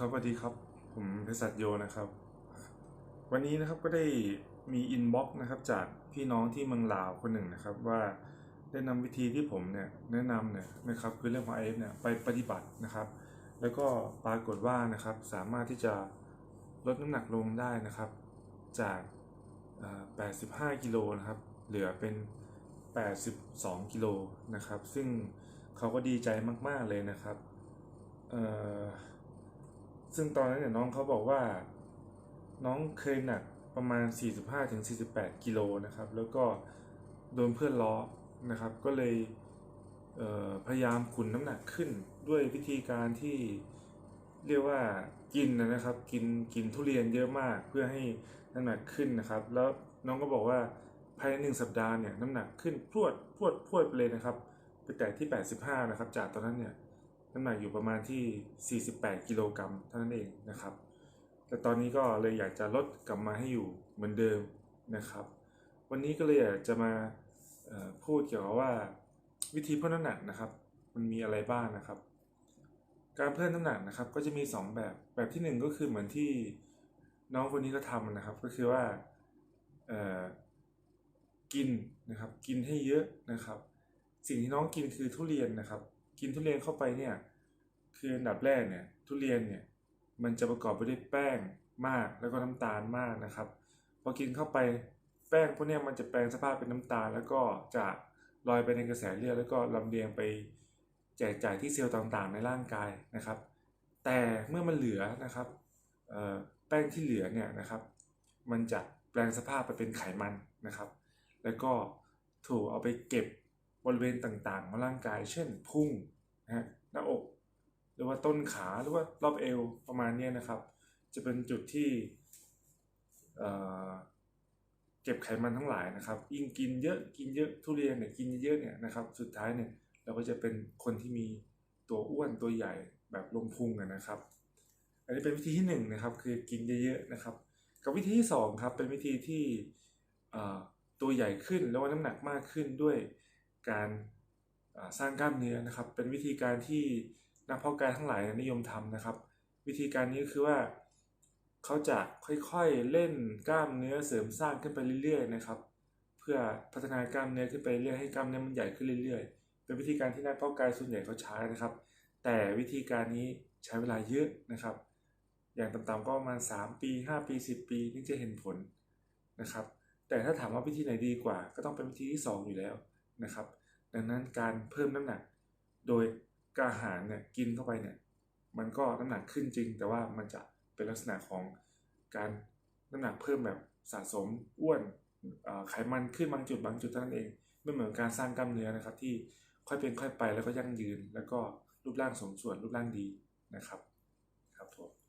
ครับสวัสดีครับ ผมเภสัชโยนะครับ วันนี้นะครับก็ได้มีอินบ็อกซ์นะครับจากพี่น้องที่เมืองลาวคนหนึ่งนะครับ ว่าได้นำวิธีที่ผมเนี่ยแนะนำเนี่ยนะครับคือเรื่องของ IF เนี่ยไปปฏิบัตินะครับ แล้วก็ปรากฏว่านะครับสามารถที่จะลดน้ำหนักลงได้นะครับ จาก 85 กิโลนะครับ เหลือเป็น 82 กิโลนะครับ ซึ่งเขาก็ดีใจมาก ๆเลยนะครับเอ่อ ซึ่งตอนนั้นเนี่ยน้องเขาบอกว่า น้องเคยหนักประมาณ 45-48 กิโลนะครับ แล้วก็โดนเพื่อนล้อนะครับ ก็เลยเพยายามขุนน้ำหนักขึ้นด้วยวิธีการที่เรียกว่ากินนะครับ กินกินทุเรียนเยอะมากเพื่อให้น้ำหนักขึ้นนะครับ แล้วน้องก็บอกว่าภายในหนึ่งสัปดาห์เนี่ยน้ำหนักขึ้นพรวดพรวดพรวดไปเลยนะครับไปแต่ที่ 85 นะครับ จากตอนนั้นเนี่ย น้ำหนักอยู่ประมาณที่ 48 กิโลกรัมเท่านั้นเองนะครับ แต่ตอนนี้ก็เลยอยากจะลดกลับมาให้อยู่เหมือนเดิมนะครับ วันนี้ก็เลยอยากจะมาพูดเกี่ยวกับว่าวิธีเพิ่มน้ำหนักนะครับ มันมีอะไรบ้างนะครับ การเพิ่มน้ำหนักนะครับ ก็จะมี 2 แบบแบบที่ 1 ก็คือเหมือนที่น้องคนนี้ก็ทำนะครับ ก็คือว่ากินนะครับ กินให้เยอะนะครับ สิ่งที่น้องกินคือทุเรียนนะครับ กินทุเรียนเข้าไปเนี่ย คืออันดับแรกเนี่ย ทุเรียนเนี่ยมันจะประกอบไปด้วยแป้งมากแล้วก็น้ำตาลมากนะครับ พอกินเข้าไปแป้งพวกนี้มันจะแปลงสภาพเป็นน้ำตาล แล้วก็จะลอยไปในกระแสเลือดแล้วก็ลำเลียงไปแจกจ่ายที่เซลล์ต่างๆ ในร่างกายนะครับ แต่เมื่อมันเหลือนะครับแป้งที่เหลือเนี่ยนะครับ มันจะแปลงสภาพไปเป็นไขมันนะครับ แล้วก็ถูกเอาไปเก็บ บริเวณต่างๆ ของร่างกาย เช่นพุงนะฮะหน้าอก หรือว่าต้นขาหรือว่ารอบเอวประมาณนี้นะครับ จะเป็นจุดที่เเก็บไขมันทั้งหลายนะครับ ยิ่งกินเยอะกินเยอะทุเรียนเนี่ยกินเยอะๆเนี่ยนะครับ สุดท้ายเนี่ยเราก็จะเป็นคนที่มีตัวอ้วนตัวใหญ่แบบลงพุงนะครับ อันนี้เป็นวิธีที่หนึ่งนะครับคือกินเยอะๆนะครับ กับวิธีที่สองครับเป็นวิธีที่ตัวใหญ่ขึ้นแล้วก็น้ำหนักมากขึ้นด้วย การสร้างกล้ามเนื้อนะครับ เป็นวิธีการที่นักเพาะกายทั้งหลายนิยมทำนะครับ วิธีการนี้คือว่าเขาจะค่อยๆเล่นกล้ามเนื้อเสริมสร้างขึ้นไปเรื่อยๆนะครับ เพื่อพัฒนากล้ามเนื้อขึ้นไปเรื่อยให้กล้ามเนื้อมันใหญ่ขึ้นเรื่อยๆ เป็นวิธีการที่นักเพาะกายส่วนใหญ่เขาใช้นะครับ แต่วิธีการนี้ใช้เวลาเยอะนะครับ อย่างต่ำๆก็ประมาณ 3 ปี 5 ปี 10 ปีถึงจะเห็นผลนะครับ แต่ถ้าถามว่าวิธีไหนดีกว่า ก็ต้องเป็นวิธีที่ 2 อยู่แล้ว นะครับ ดังนั้นการเพิ่มน้ำหนัก โดยการอาหารเนี่ยกินเข้าไปเนี่ยมันก็น้ำหนักขึ้นจริง แต่ว่ามันจะเป็นลักษณะของการน้ำหนักเพิ่มแบบสะสมอ้วนไขมันขึ้นบางจุดบางจุดเท่านั้นเองไม่เหมือนการสร้างกล้ามเนื้อนะครับ ที่ค่อยเป็นค่อยไปแล้วก็ยั่งยืน แล้วก็รูปร่างสมส่วนรูปร่างดีนะครับครับผม